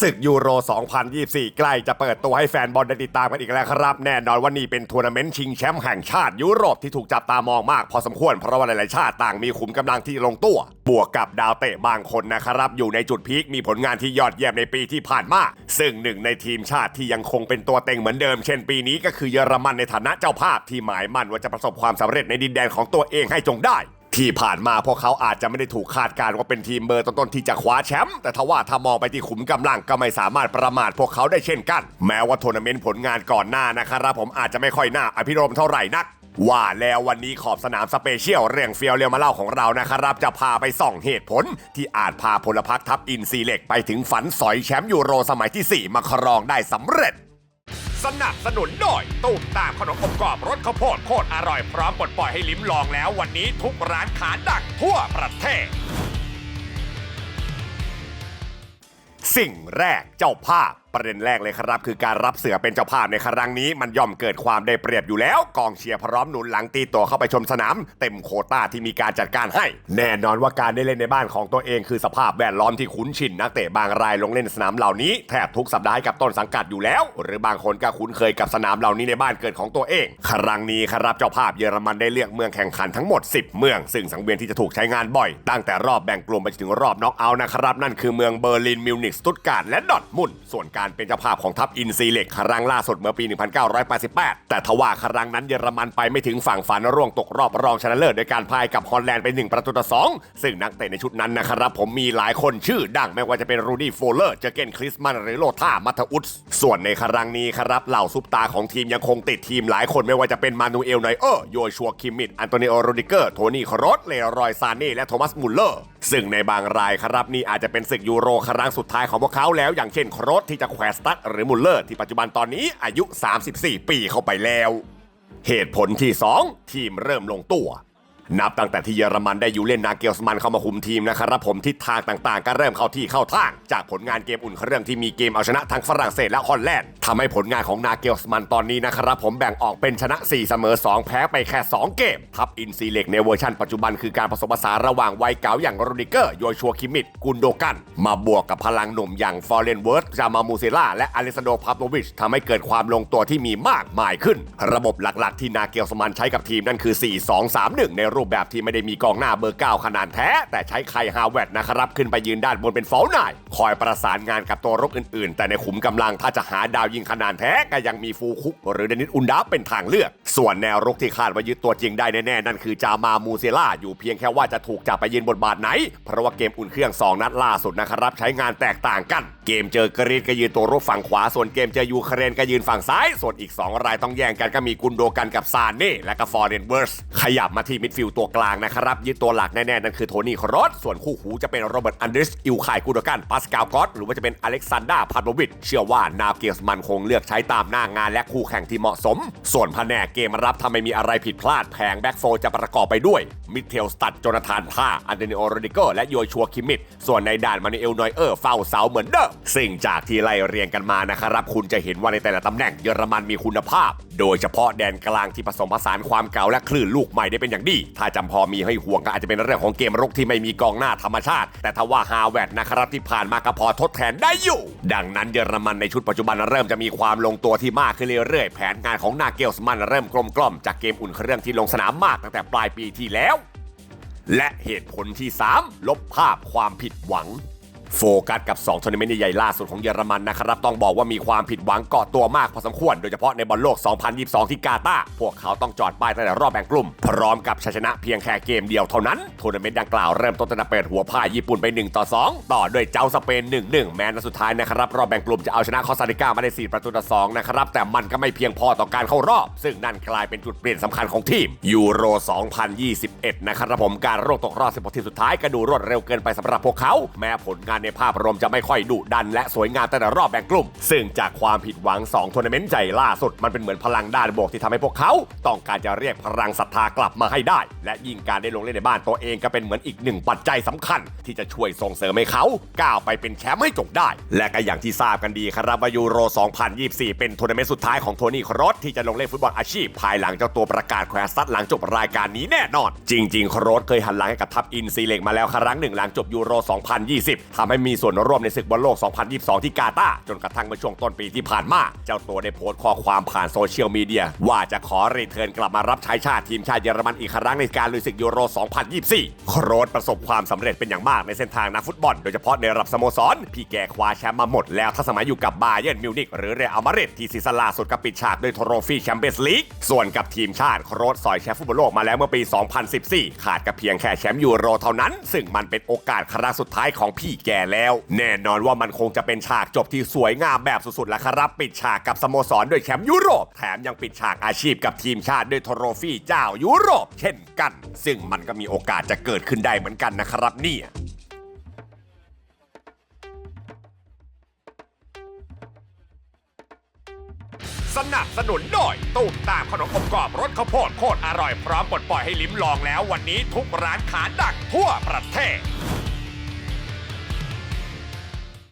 ศึกยูโร 2024 ใกล้จะเปิดตัวให้แฟนบอลได้ติดตามกันอีกแล้วครับ แน่นอนว่านี่เป็นทัวร์นาเมนต์ชิงแชมป์แห่งชาติยุโรปที่ถูกจับตามองมากพอสมควรเพราะว่าหลายๆชาติต่างมีขุมกำลังที่ลงตัว บวกกับดาวเตะบางคนนะครับ อยู่ในจุดพีคมีผลงานที่ยอดเยี่ยมในปีที่ผ่านมา ซึ่งหนึ่งในทีมชาติที่ยังคงเป็นตัวเต็งเหมือนเดิม เช่นปีนี้ก็คือเยอรมันในฐานะเจ้าภาพที่หมายมั่นว่าจะประสบความสำเร็จในดินแดนของตัวเองให้จงได้ ที่ผ่านมาพวกเขาอาจจะไม่ได้ถูกคาดการณ์ว่าเป็นทีมเบอร์ต้นๆที่จะคว้าแชมป์แต่ทว่าถ้ามองไปที่ขุมกำลังก็ไม่สามารถประมาทพวกเขาได้เช่นกัน แม้ว่าทัวร์นาเมนต์ผลงานก่อนหน้านะครับผมอาจจะไม่ค่อยน่าอภิรมเท่าไหร่นักว่าแล้ววันนี้ขอบสนามสเปเชียลเรื่องเฟียวเรียวมาเล่าของเรานะครับ จะพาไปส่องเหตุผล ที่อาจพาพลพรรคทัพอินซีเล็กไปถึงฝันสอยแชมป์ยูโรสมัยที่ 4 มาครองได้สำเร็จ สนับสนุนโดยตูมตามขนมอบกรอบรสข้าวโพดโคตรอร่อยพร้อมปลดปล่อยให้ลิ้มลองแล้ววันนี้ทุกร้านขาดังทั่วประเทศ สิ่งแรกเจ้าภาพประเด็นแรกเลยครับ คือการรับเสือเป็นเจ้าภาพในครั้งนี้มันย่อมเกิดความได้เปรียบอยู่แล้ว กองเชียร์พร้อมหนุนหลังตีตัวเข้าไปชมสนาม เต็มโคต้าที่มีการจัดการให้ แน่นอนว่าการได้เล่นในบ้านของตัวเอง คือสภาพแวดล้อมที่คุ้นชินนักเตะบางรายลงเล่นสนามเหล่านี้แทบทุกสัปดาห์กับต้นสังกัดอยู่แล้ว หรือบางคนก็คุ้นเคยกับสนามเหล่านี้ในบ้านเกิดของตัวเอง ครั้งนี้ครับเจ้าภาพเยอรมันได้เลือกเมืองแข่งขันทั้งหมด 10 เมือง ซึ่งสังเวียนที่จะถูกใช้งานบ่อย ตั้งแต่รอบแบ่งกลุ่มไปถึงรอบน็อกเอาท์นะครับนั่นคือเมืองเบอร์ลินมิวนิกสตุตการ์ดและดอร์ทมุนด์ส่วนการเป็นเจ้าภาพของทัพอินซีเล็กครั้งล่าสุดเมื่อปี 1988 แต่ทว่าครั้งนั้นเยอรมันไปไม่ถึงฝั่งฝันร่วงตกรอบรองชนะเลิศโดยการพ่ายกับฮอลแลนด์ไป1ประตูต่อ2ซึ่งนักเตะในชุดนั้นนะครับผมมีหลายคนชื่อดังไม่ว่าจะเป็นรูดี้โฟลเลอร์ เจอเกนคริสมันหรือโลท่ามัทอุสส่วนในครั้งนี้ครับเหล่าซุปตาของทีมยังคงติดทีมหลายคนไม่ว่าจะเป็นมานูเอลไนเออร์โยชัวคิมมิดอันโตนิโอโรดิเกอร์โทนี่ครอสเลรอยซาเน่และโทมัสมุลเลอร์ซึ่งในบางรายครับนี่อาจจะเป็นศึกยูโรครั้งสุดท้ายของพวกเขาแล้วอย่างเช่นครสที่จะแควสตัดหรือมุลเลอร์ที่ปัจจุบันตอนนี้อายุ 34 ปีเข้าไปแล้ว เหตุผลที่ 2 ทีมเริ่มลงตัว นับตั้งแต่ที่เยอรมันได้อยู่เล่นนาเกลสมันเข้ามาคุมทีมนะครับผมทิศทางต่างๆ ก็เริ่มเข้าที่เข้าทาง จากผลงานเกมอุ่นเครื่องที่มีเกมเอาชนะทั้งฝรั่งเศสและฮอลแลนด์ทำให้ผลงานของนาเกลสมันตอนนี้นะครับผมแบ่งออกเป็นชนะ 4 เสมอ 2 แพ้ไปแค่ 2 เกม ทับอินซีเล็กในเวอร์ชันปัจจุบันคือการผสมผสานระหว่างวัยเก่าอย่างโรดิเกอร์โยชัวคิมิดกุนโดกัน มาบวกกับพลังหนุ่มอย่างฟอร์เรนเวิร์ธจามามูเซล่าและอเลซานโดพาโปวิชทำให้เกิดความลงตัวที่มีมากมายขึ้น ระบบหลักๆ ที่นาเกลสมันใช้กับทีมนั่นคือ 4-2-3-1 ในรรูปแบบที่ไม่ได้มีกองหน้าเบอร์ 9 ขนาดแท้ แต่ใช้ไคฮาวเวตนะครับ ขึ้นไปยืนด้านบนเป็นเฝ้าหน่ายคอยประสานงานกับตัวรบอื่นๆ แต่ในขุมกำลังถ้าจะหาดาวยิงขนาดแท้ก็ยังมีฟูคุกหรือเดนิสอุนดาเป็นทางเลือกส่วนแนวรุกที่คาดว่ายึดตัวจริงได้แน่ๆ นั่นคือจามามูเซล่า อยู่เพียงแค่ว่าจะถูกจับไปยืนบทบาทไหน เพราะว่าเกมอุ่นเครื่อง 2 นัดล่าสุดนะครับ ใช้งานแตกต่างกัน เกมเจอกรีซก็ยืนตัวรบฝั่งขวา ส่วนเกมเจอยูเครนก็ยืนฝั่งซ้าย ส่วนอีก 2 รายต้องแย่งกันก็มีกุนโดกันกับซานเน่และก็ฟอร์เรนเวิร์สขยับมาที่มิดฟิลด์ตัวกลางนะครับยึดตัวหลักแน่ๆนั่นคือโทนี่ครอสส่วนคู่หูจะเป็นโรเบิร์ตอันเดรสอิลคายกูโดกันปาสกาลกอตหรือว่าจะเป็นอเล็กซานดราพาโดวิชเชื่อว่านาเกลสมันคงเลือกใช้ตามหน้างานและคู่แข่งที่เหมาะสม ส่วนแผนกเกมมรับถ้าไม่มีอะไรผิดพลาดแผงแบ็กโฟจะประกอบไปด้วย มิเทลสตัดโจนาธานท่าอันเดนิโอโรดิโกและโยชัวคิมิดส่วนในด่านมานิเอลนอยเออร์เฝ้าเสาเหมือนเดิมสิ่งจากที่ไล่เรียงกันมานะครับ คุณจะเห็นว่าในแต่ละตำแหน่งเยอรมันมีคุณภาพ โดยเฉพาะแดนกลางที่ผสมผสานความเก่าและคลื่นลูกใหม่ได้เป็นอย่างดี ถ้าจำพอมีให้ห่วงก็อาจจะเป็นเรื่องของเกมรุกที่ไม่มีกองหน้าธรรมชาติ แต่ถ้าว่าฮาวเวดนะครับที่ผ่านมาก็พอทดแทนได้อยู่ ดังนั้นเยอรมันในชุดปัจจุบันเริ่มจะมีความลงตัวที่มากขึ้นเรื่อยๆแผนงานของนาเกลสมันเริ่มกลมกล่อมจากเกมอุ่นเครื่องที่ลงสนามมากตั้งแต่ปลายปีที่แล้ว และเหตุผลที่ 3 ลบภาพความผิดหวัง โฟกัสกับ 2 ทัวร์นาเมนต์ใหญ่ล่าสุดของเยอรมันนะครับ ต้องบอกว่ามีความผิดหวังเกาะตัวมากพอสมควร โดยเฉพาะในบอลโลก 2022 ที่กาตาร์พวกเขาต้องจอดป้ายตั้งแต่รอบแบ่งกลุ่ม พร้อมกับชัยชนะเพียงแค่เกมเดียวเท่านั้นทัวร์นาเมนต์ดังกล่าวเริ่มต้นตั้งแต่เปิดหัวพ่ายญี่ปุ่นไป 1 ต่อ 2 ต่อด้วยเจ้าสเปน 1-1 แม้นสุดท้ายนะครับรอบแบ่งกลุ่มจะเอาชนะคอสตาริกามาได้ 4 ประตูต่อ 2 นะครับแต่มันก็ไม่เพียงพอต่อการเข้ารอบ ซึ่งนั่นกลายเป็นจุดเปลี่ยนสำคัญของทีมยูโร 2021 นะครับผมการรอบตกรอบ16ทีมสุดท้ายก็ดูรวดเร็วเกินไปสำหรับพวกเขาแม้ผลงานในภาพรวมจะไม่ค่อยดุดัน และสวยงามแต่ในรอบแบ่งกลุ่ม ซึ่งจากความผิดหวัง2ทัวร์นาเมนต์ใหญ่ล่าสุดมันเป็นเหมือนพลังด้านบวกที่ทำให้พวกเขา ต้องการจะเรียกพลังศรัทธากลับมาให้ได้ และยิ่งการได้ลงเล่นในบ้านตัวเองก็เป็นเหมือนอีกหนึ่งปัจจัยสำคัญ ที่จะช่วยส่งเสริมให้เขาก้าวไปเป็นแชมป์ให้จงได้ และก็อย่างที่ทราบกันดีครับว่ายูโร 2024 เป็นทัวร์นาเมนต์สุดท้ายของโทนี่ครอสที่จะลงเล่นฟุตบอลอาชีพ ภายหลังเจ้าตัวประกาศแควสตัดหลังจบรายการนี้แน่นอน จริง ๆ ครอสเคยหันหลังให้กับทัพอินซีเล็กมาแล้วครั้งหนึ่งหลังจบยูโร 2020ทำให้มีส่วนร่วมในศึกบอลโลก 2022 ที่กาตาร์จนกระทั่งเมื่อช่วงต้นปีที่ผ่านมา เจ้าตัวได้โพสต์ข้อความผ่านโซเชียลมีเดีย ว่าจะขอรีเทิร์นกลับมารับใช้ชาติทีมชาติเยอรมันอีกครั้งในการลุยศึกยูโร 2024 โครสประสบความสำเร็จเป็นอย่างมากในเส้นทางนักฟุตบอล โดยเฉพาะในระดับสโมสร พี่แกคว้าแชมป์มาหมดแล้วถ้าสมัยอยู่กับบาเยิร์นมิวนิกหรือเรอัลมาดริดที่ซีซั่นล่าสุดก็ปิดฉากด้วยโทรฟี่แชมเปี้ยนส์ลีกส่วนกับทีมชาติโครสสอยแชมป์ฟุตบอลโลกมาแล้วเมื่อปี 2014 ขาดกับเพียงแค่แชมป์ยูโรเท่านั้น ซึ่งมันเป็นโอกาสครั้งสุดท้ายของพี่แกแล้ว แน่นอนว่ามันคงจะเป็นฉากจบที่สวยงามแบบสุดๆแล้วครับปิดฉากกับสโมสรด้วยแชมป์ยุโรป แถมยังปิดฉากอาชีพกับทีมชาติด้วยโทรฟี่เจ้ายุโรป เช่นกัน ซึ่งมันก็มีโอกาสจะเกิดขึ้นได้เหมือนกันนะครับเนี่ยสนับสนุนโดยตู้มตามขนมอบกรอบรสข้าวโพดโคตรอร่อยพร้อมปลดปล่อยให้ลิ้มลองแล้ววันนี้ทุกร้านขาดักทั่วประเทศ